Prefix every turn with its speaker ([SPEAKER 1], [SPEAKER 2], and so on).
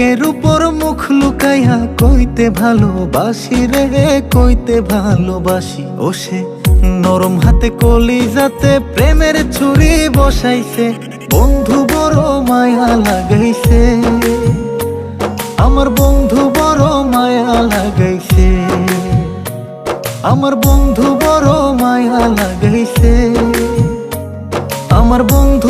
[SPEAKER 1] বুকের উপর মুখ লুকাইয়া কইতে ভালোবাসি রে, কইতে ভালোবাসি। ও সে নরম হাতে কলি যাতে প্রেমের ছুরি বসাইছে, বন্ধু বড় মায়া লাগাইছে। আমার বন্ধু বড় মায়া লাগাইছে। আমার বন্ধু বড় মায়া লাগাইছে। আমার বন্ধু